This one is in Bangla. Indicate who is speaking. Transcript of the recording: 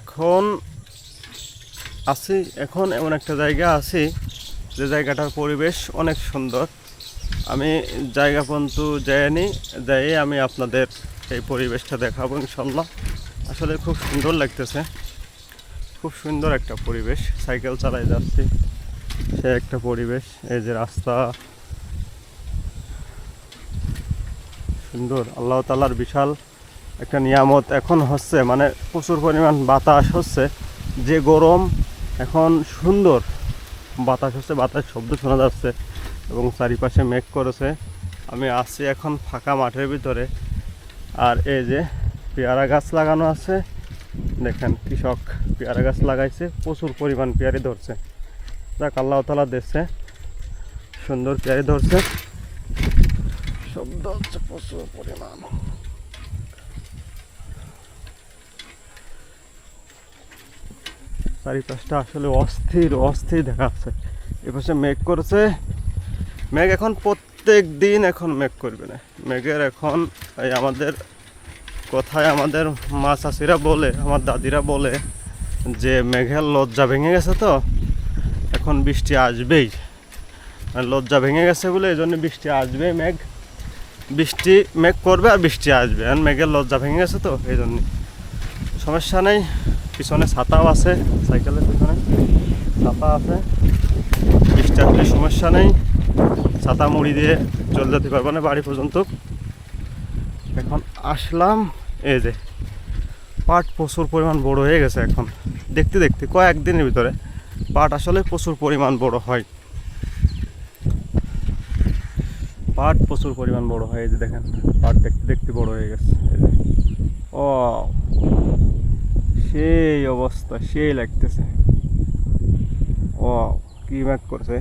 Speaker 1: এখন আছি, এখন এমন একটা জায়গা আছি যে জায়গাটার পরিবেশ অনেক সুন্দর। আমি জায়গা পর্যন্ত যাইনি যাই আমি আপনাদের এই পরিবেশটা দেখাবো ইনশাল্লাহ আসলে খুব সুন্দর লাগতেছে। খুব সুন্দর একটা পরিবেশ, সাইকেল চালাই যাচ্ছি, সে একটা পরিবেশ, এই যে রাস্তা। সুন্দর, আল্লাহ তালার বিশাল একটা নিয়ামত এখন হচ্ছে মানে প্রচুর পরিমাণ বাতাস হচ্ছে। যে গরম এখন সুন্দর, বাতাস হচ্ছে বাতাস শব্দ শোনা যাচ্ছে এবং চারিপাশে মেঘ করেছে। আমি আসছি এখন ফাঁকা মাঠের ভিতরে। আর এই যে পেয়ারা গাছ লাগানো আছে, দেখেন কৃষক পেয়ারা গাছ লাগাইছে, প্রচুর পরিমাণ পেয়ারি ধরছে। যাক, আল্লাহ তালা দিচ্ছে সুন্দর পেয়ারি ধরছে। শব্দ হচ্ছে প্রচুর পরিমাণ। চারিপাশটা আসলে অস্থির অস্থির দেখা দেখাচ্ছে এপাশে মেঘ করেছে। মেঘ এখন প্রত্যেক দিন এখন মেঘ করবে না। মেঘের এখন, এই আমাদের কথায় আমাদের মা চাষিরা বলে, আমার দাদিরা বলে যে মেঘের লজ্জা ভেঙে গেছে তো, এখন বৃষ্টি আসবেই। লজ্জা ভেঙে গেছে বলে এই জন্য বৃষ্টি আসবে মেঘ। বৃষ্টি মেঘ করবে আর বৃষ্টি আসবে। আর মেঘের লজ্জা ভেঙে গেছে তো, এই জন্য। সমস্যা নেই। পিছনে ছাতাও আছে সাইকেলের পিছনে। ছাতা আছে। বৃষ্টি সমস্যা নেই। ছাতা মুড়ি দিয়ে চলে যেতে পারব না বাড়ি পর্যন্ত। এখন আসলাম, এই যে পাট প্রচুর পরিমাণ বড় হয়ে গেছে এখন। দেখতে দেখতে কয়েকদিনের ভিতরে পাট আসলে প্রচুর পরিমাণ বড় হয়। পাট প্রচুর পরিমাণ বড় হয়, এই যে দেখেন, পাট দেখতে দেখতে বড় হয়ে গেছে। ও সেই অবস্থা সেই লাগতেছে। ও কি ম্যাক করছে?